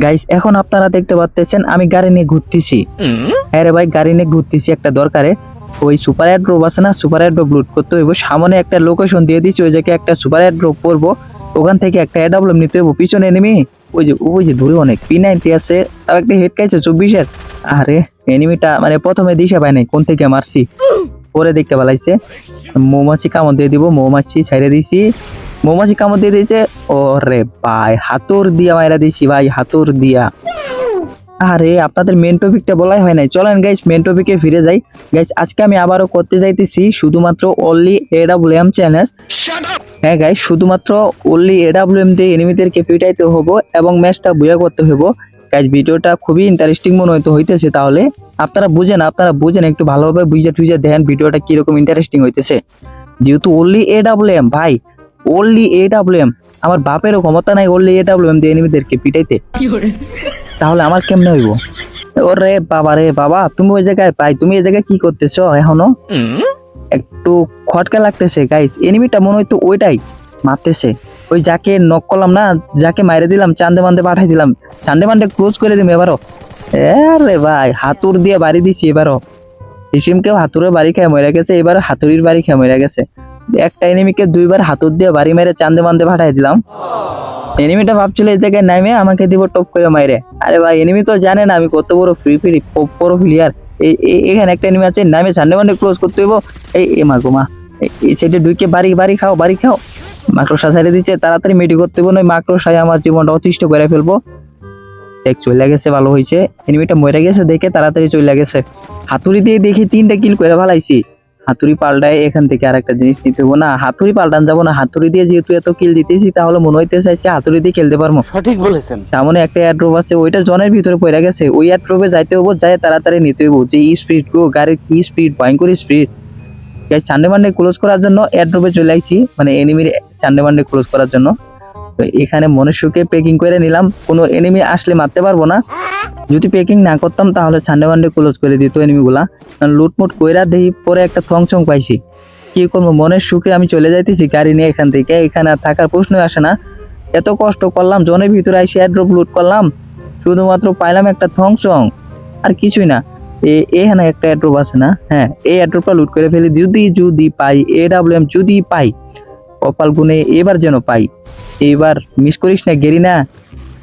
Guys এখন আপনারা দেখতে পাচ্ছেন আমি গাড়ি নিয়ে ঘুরতেছি। হ্যাঁ রে ভাই গাড়ি নিয়ে ঘুরতেছি একটা দরকারে। ওই সুপার অ্যাড্রপ আছে না? সুপার অ্যাড্রপ লুট করতে হইব। সামনে একটা লোকেশন দিয়ে দিচ্ছি ওই জায়গায় একটা সুপার অ্যাড্রপ করব। ওখান থেকে একটা অ্যাডাবলম নিতে হইব পিছনে এনিমি ওই যে ওই যে দূরে অনেক পি নাইনটি আছে তার একটা হেড খাইছে চব্বিশের। আরে এনিমিটা মানে প্রথমে দিশা পায় নাই কোন থেকে মারছি? পরে দেখতে পালাইছে। মৌমাছি কামড় দিয়ে দিব মৌমাছি ছাইড়ে দিছি। মৌমাছি কামড় দিয়ে দিয়েছে। ওরে ভাই হাতুর দিয়া মাইরা দিছি ভাই হাতুর দিয়া। আরে আপনাদের মেন টপিকটা বলাই হয় নাই। চলেন গাইস মেন টপিকে ফিরে যাই। গাইস আজকে আমি আবারও করতে যাইতেছি শুধুমাত্র অনলি এডাব্লিউএম চ্যালেঞ্জ হ্যাঁ গাইস শুধুমাত্র অনলি এডাব্লিউএম দিয়ে এনিমিদেরকে পিটাইতে হব এবং ম্যাচটা বুয়া করতে হব। গাইস ভিডিওটা খুবই ইন্টারেস্টিং মনে হয়তো হইতেছে তাহলে। আপনারা বুঝেন আপনারা বুঝেন একটু ভালোভাবে বুঝে টুঝে দেন ভিডিওটা কীরকম ইন্টারেস্টিং হইতেছে। যেহেতু অনলি এডাব্লিউএম ভাই অনলি এডাব্লিউএম আমার বাপেরও ক্ষমতা নাই অনলি এডাব্লিউএম দিয়ে এনিমিদেরকে পিটাইতে। তাহলে আমার কেমনে হইব? ওরে বাবা রে বাবা তুমি ওই জায়গায় পাই তুমি এই জায়গায় কি করতেছো এখনও? একটু খটকা লাগতেছে গাইস এনিমিটা মনে হয়তো ওইটাই মারতেছে। ওই যাকে নক করলাম না যাকে মাইরে দিলাম চান্দে মান্দে পাঠাই দিলাম। চান্দে মান্দে ক্লোজ করে দিম এবারও। আরে ভাই হাতুর দিয়ে বাড়ি দিছি এবারও। হিসিমকেও হাতুরে বাড়ি খেয়ে মরে গেছে এবার হাতুড়ির বাড়ি খেয়ে মরে গেছে। একটা এনিমিকে দুইবার হাতুর দিয়ে বাড়ি মেরে চান্দে মান্দে পাঠাই দিলাম। এনিমিটা ভাবছিল এই জায়গায় নামে, আমাকে দিব টপ করে মাইরে। আরে ভাই এনিমি তো জানে না আমি কত বড় ফ্রি ফ্রি বড় প্লেয়ার এখানে একটা এনিমি আছে, নামে সান্ডে মান্ডে ক্লোজ করতে হইব। এই এ মা গো মা এই- সাইডে ঢুকে বাড়ি বাড়ি খাও বাড়ি খাও। মাকড়সা সাইডে দিচ্ছে তাড়াতাড়ি মেডি করতে হইব, নয় মাকড়সায় আমার জীবনটা অতিষ্ঠ করে ফেলব। দেখ চলে গেছে, ভালো হয়েছে এনিমিটা মরে গেছে, দেখে তাড়াতাড়ি চলে গেছে। হাতুড়ি দিয়ে দেখি তিনটা কিল করে ভালাইছি। হাতুড়ি পাল্টায় এখান থেকে আর একটা জিনিস নিতে হব না হাতুড়ি পাল্টান যাব না হাতুড়ি দিয়ে যেহেতু এত কিল দিতেছি তাহলে মনে হইতেছে আজকে হাতুড়ি দিয়ে খেলতে পারব। সঠিক বলেছেন। সামনে একটা এয়ারড্রপ আছে ওইটা জনের ভিতরে পড়ে গেছে। ওই এয়ারড্রপে যাইতে হব যাই তাড়াতাড়ি নিতে হব যে স্পিড গো গাড়ির কি স্পিড ভয়ঙ্কর স্পিড সানডে মানডে ক্লোজ করার জন্য এয়ারড্রপে চলে আইছি মানে এনিমির সানডে মানডে ক্লোজ করার জন্য। এখানে মনের সুখে পেকিং করে নিলাম। কোনো এনিমি আসলে মারতে পারব না। যদি পেকিং না করতাম, তাহলে সানডে মানডে ক্লোজ করে দিত এনিমিগুলা লুটমুট কইরা দেখি পরে একটা থং চং পাইছি। কি করব? মনের সুখে আমি চলে যাইতেছি গাড়ি নিয়ে এখান থেকে। এখানে আর থাকার প্রশ্নই আসে না। এত কষ্ট করলাম, জনের ভিতরে আইসি এয়ারড্রপ লুট করলাম। শুধুমাত্র পাইলাম একটা থং চং আর কিছুই না। এখানে একটা এয়ারড্রপ আছে না? হ্যাঁ এই এয়ারড্রপটা লুট করে ফেলি। যদি যদি পাই এ ডাব্লিউ এম যদি পাই কপাল গুনে এবার যেন পাই। এইবার মিস করিস না, গেরি না।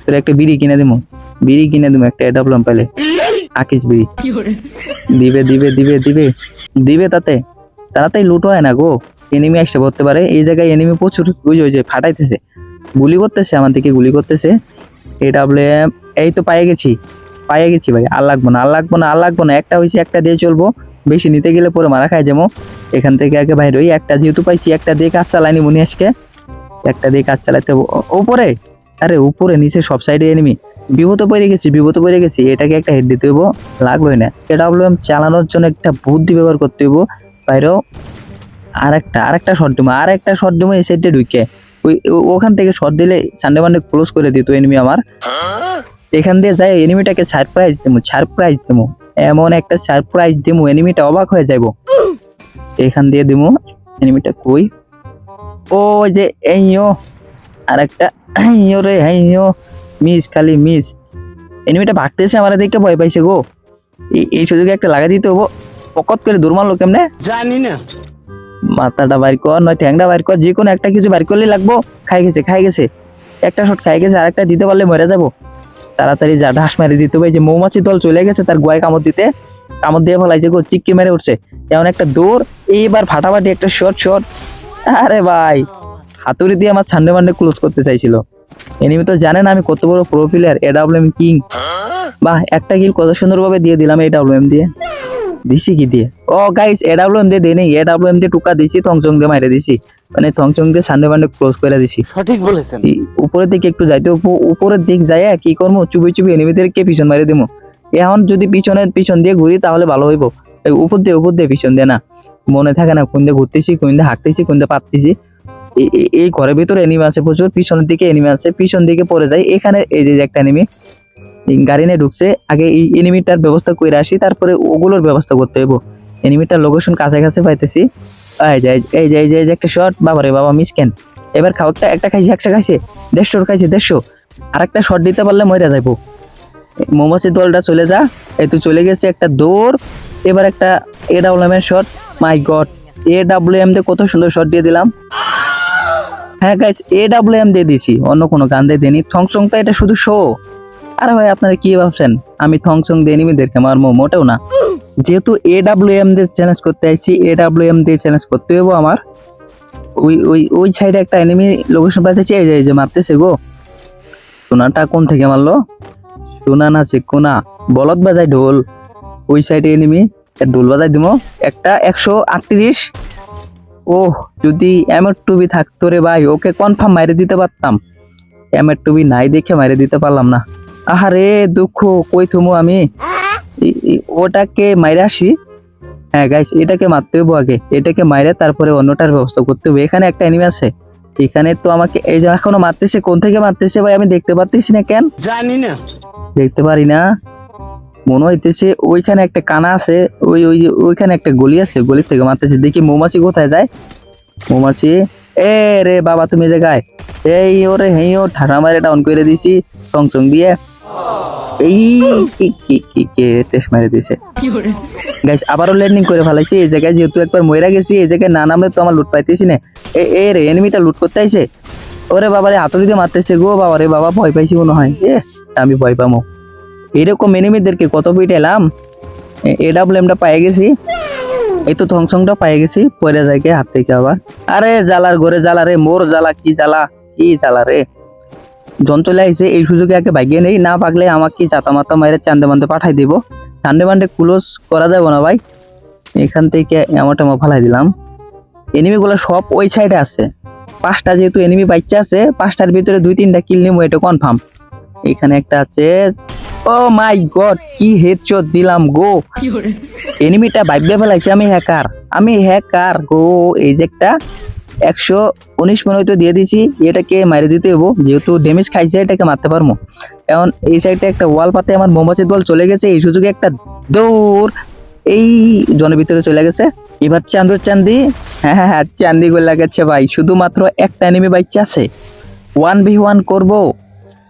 তোর একটা বিড়ি কিনে দিমু। বিড়ি কিনে দিমু, একটা এ ডাব্লিউ পাইলে। আকিস বিড়ি। দিবে দিবে দিবে দিবে। দিবে তাতে। তাড়াতাড়ি লুট হয় না গো। এনিমি আসতে পড়তে পারে। এই জায়গায় এনিমি প্রচুর বুঝে ওই যে, ফাটাইতেছে। গুলি করতেছে, আমার দিকে গুলি করতেছে। এ ডাব্লিউ এই তো পাইয়ে গেছি। পাইয়ে গেছি ভাই, আর লাগবো না, আর লাগবো না, আর লাগবো না। একটা হয়েছে একটা দিয়ে চলবো। বেশি নিতে গেলে পরে মারা খায় যাব এখান থেকে আগে বাইরে ওই একটা যেহেতু পাইছি একটা দিয়ে কাজ চালাইনি মনে আজকে। একটা দিয়ে কাজ চালাইতে হব। ও- উপরে আরে উপরে নিচে সব সাইডে এনিমি বিপদ পড়ে গেছি বিপদ পড়ে গেছি এটাকে একটা হেড দিতে হইব। লাগলোই না। এটা প্রবলেম চালানোর জন্য একটা বুদ্ধি ব্যবহার করতে হইব। বাইরেও আর একটা আর একটা শর্ট ডিমো আর একটা শর্ট ডিমো এই সাইডে ঢুকে ওই ওখান থেকে শর্ট দিলে সানডে মানডে ক্লোজ করে দিত এনিমি আমার। এখান দিয়ে যাই এনিমিটাকে সারপ্রাইজ দেবো সারপ্রাইজ দেবো এমন একটা সারপ্রাইজ দেবো এনিমিটা অবাক হয়ে যাব এখান দিয়ে দেবো এনিমিটা কই? ও যে এইও আর একটা এইও রে এইও মিস খালি মিস এনিমিটা ভাগতেছে আমার দেখে ভয় পাইছে গো। এই সুযোগে একটা লাগাই দিতে হব পকত করে দূর মারলো কেমনে? জানি না। মাথাটা বাইর কর নয় ঠ্যাংটা বাইর কর যে কোনো একটা কিছু বাইর করলে লাগবো। খাই গেছে খাই গেছে। একটা শট খাই গেছে আর একটা দিতে পারলে মরে যাব। তাড়াতাড়ি যা, ঢাস মেরে দিতে হবে। যে মৌমাছি দল চলে গেছে, তার গোয়ায় কামড় দিতে, কামড় দিয়ে ফেলাইছে গো চিক্কি মেরে উঠছে। এমন একটা দৌড়, এইবার ফাটাফাটি একটা শর্ট শর্ট আরে ভাই, হাতুড়ি দিয়ে আমার সান্ডে মান্ডে ক্লোজ করতে চাইছিল। এনিমি তো জানেন আমি কত বড় প্রো প্লেয়ার এডাব্লিউএম কিং বাহ, একটা কিল কত সুন্দরভাবে দিয়ে দিলাম এডাব্লিউএম দিয়ে। দিছি কি দিয়ে? ও গাইস এডাব্লিউএম দিয়ে দেই নেই এডাব্লিউএম দিয়ে টুকা দিছি থংচং দিয়ে মাইরে দিছি। মানে থংচং দিয়ে সান্ডে মান্ডে ক্লোজ করে দিছি। সঠিক বলেছেন। উপরের দিকে একটু যাইতে উপ- উপরের দিক যাই কি করব? চুপি চুপি এনিমিদেরকে পিছন মারি দেবো। এখন যদি পিছনের পিছন দিয়ে ঘুরি তাহলে ভালো হইব। উপর দিয়ে উপর দিয়ে পিছন দিয়ে না। মনে থাকে না কোন দিয়ে ঘুরতেছি কোন দিয়ে হাঁটতেছি কোন দিয়ে পাততেছি এই- ঘরের ভিতরে এনিমি আছে প্রচুর পিছনের দিকে এনিমি আছে। পিছন দিকে পড়ে যায়। এখানে এই যে একটা এনিমি গাড়ি নিয়ে ঢুকছে। আগে এই এনিমিটার ব্যবস্থা করে আসি তারপরে ওগুলোর ব্যবস্থা করতে হইব। এনিমিটার লোকেশন কাছে কাছে পাইতেছি। এই যে এই যে এই যে একটা শট বাবা রে বাবা মিস কেন? এবার খাও, একটা একটা খাইছে, একশো খাইছে দেড়শোর খাইছে, দেড়শো। আর একটা শট দিতে পারলে মরে যাইবো। মৌমাছির দলটা চলে যা। এই তো চলে গেছে একটা দৌড়। এবার একটা এ ডাব্লিউ এর shot my god A W M দিয়ে কত সুন্দর শট দিয়ে দিলাম। হ্যাঁ গাইজ এ ডাব্লিউ এম দিয়ে দিছি অন্য কোনো গান দিয়ে দিইনি। থংসংটা এটা শুধু শো আরে ভাই, আপনারা কি ভাবছেন? আমি থংসং দিয়ে এনিমিদেরকে মারবো মোটেও না। যেহেতু এ ডাব্লিউ এম দিয়ে চ্যালেঞ্জ করতে আইছি এ ডাব্লিউ এম দিয়ে চ্যালেঞ্জ করতে হব আমার। ওই ওই ওই সাইডে একটা এনিমি লোকেশন পাইতেছি এই যে যে, মারতেছে গো। সোনাটা কোন থেকে মারলো? সোনা না কোনা? বলদ বাজাই ঢোল। ওই সাইডে এনিমি ঢোল বাজাই দিব একটা একশো আটত্রিশ। ওহ, যদি এমএর টুবি থাকতো রে ভাই, ওকে কনফার্ম মাইরে দিতে পারতাম। এমএর টুবি নাই দেখে মাইরে দিতে পারলাম না। আহারে দুঃখ কই থমু আমি? ওটাকে মাইরে আসি। হ্যাঁ গাইস এটাকে মারতে হইব আগে। এটাকে মাইরে তারপরে অন্যটার ব্যবস্থা করতে হবে এখানে একটা এনিমি আছে। এখানে তো আমাকে এই যে এখনও মারতেছে কোন থেকে মারতেছে ভাই? আমি দেখতে পারতেছি না কেন? জানি না। দেখতে পারি না। মনে হইতেছে ওইখানে একটা কানা আছে। ওই ওই ওইখানে একটা গলি আছে। গলি থেকে মারতেছে। দেখি মৌমাছি কোথায় যায়। মৌমাছি এ রে বাবা তুমি যে গায়। এই ওরে হেই ও ঠাটা মারে ডাউন করে দিছি। চং চং দিয়ে। এই কি কি কি টেস্ট মেরে দিছে। গাইস আবারও ল্যান্ডিং করে ফেলাইছি। এই জায়গায় যেহেতু একবার মইরা গেছি, এই জায়গায় না নামলে তো আমার লুট পাইতেছি না। এ রে এনিমিটা লুট করতে আইছে। ওরে বাবা রে হাতুড়ি দিয়ে মারতেছে গো বাবা রে বাবা ভয় পাইছি মনে হয়। এ, আমি ভয় পামো। এরকম এনিমিদেরকে কত বিট এলাম? এ ডাব্লিউএমটা পাই গেছি। এই তো থংসংটা পাই গেছি পরে যায় হাত থেকে আবার। আরে জ্বালার ঘরে জ্বালা রে, মোর জ্বালা, কি জ্বালা কি জ্বালা রে। জন চলে এই সুযোগে আগে ভাগিয়ে নেই। না পাকলে আমাকে চাতা মাতা মাইরে চান্দে মান্দে পাঠাই দিব? চান্দে মান্দে ক্লোজ করা যাবে না ভাই। এখান থেকে এমন টেমো ফালাই দিলাম। এনিমিগুলো সব ওই সাইডে আছে। পাঁচটা যেহেতু এনিমি বাচ্চা আছে পাঁচটার ভিতরে দুই তিনটা কিল নিবো এটা কনফার্ম এখানে একটা আছে। ও মাই গড কি হেডশট দিলাম গো। এনিমিটা ভাইবে ফেলাইছে আমি হ্যাকার আমি হ্যাকার গো এই যে একটা একশো উনিশ মনে হয়তো দিয়ে দিছি এটাকে মারি দিতে হব যেহেতু ড্যামেজ খাইছে, এটাকে মারতে পারব। এখন এই সাইডে একটা ওয়াল পাতে আমার মোমবাতির দল চলে গেছে। এই সুযোগে একটা দৌড় এই জনের ভিতরে চলে গেছে। এবার চান্দুর চান্দি হ্যাঁ হ্যাঁ হ্যাঁ চান্দি গোলা গেছে ভাই। শুধুমাত্র একটা এনিমি বাচ্চা আছে। ওয়ান ভি ওয়ান করব।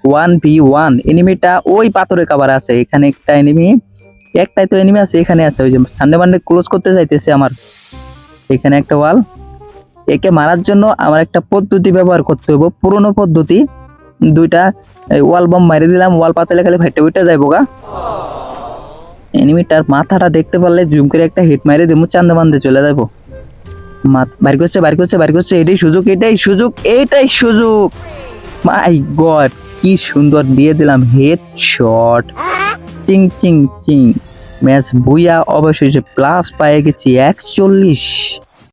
ওয়ান ভি ওয়ান এনিমিটা ওই পাথরে কাবার আছে। এখানে একটা এনিমি একটাই তো এনিমি আছে। এখানে আছে ওই যে সানডে মানডে ক্লোজ করতে চাইতেছে আমার। এখানে একটা ওয়াল একে মারার জন্য আমার একটা পদ্ধতি ব্যবহার করতে হবে পুরনো পদ্ধতি, দুইটা ওয়াল বম মারি দিলাম ওয়াল পাতালে খালি ফাইটে উইটা যাইবো গা। এনিমিটার মাথাটা দেখতে পারলে জুম করে একটা হিট মারি দেবো চান্দা বান্ধে চলে যাব বাড়ি করছে বাড়ি করছে বাড়ি করছে, এটাই সুযোগ এটাই সুযোগ এইটাই সুযোগ। মাই গড কি সুন্দর দিয়ে দিলাম হেড শট চিং চিং চিং ম্যাচ বুইয়া, অবশেষে প্লাস পায়ে গেছি একচল্লিশ।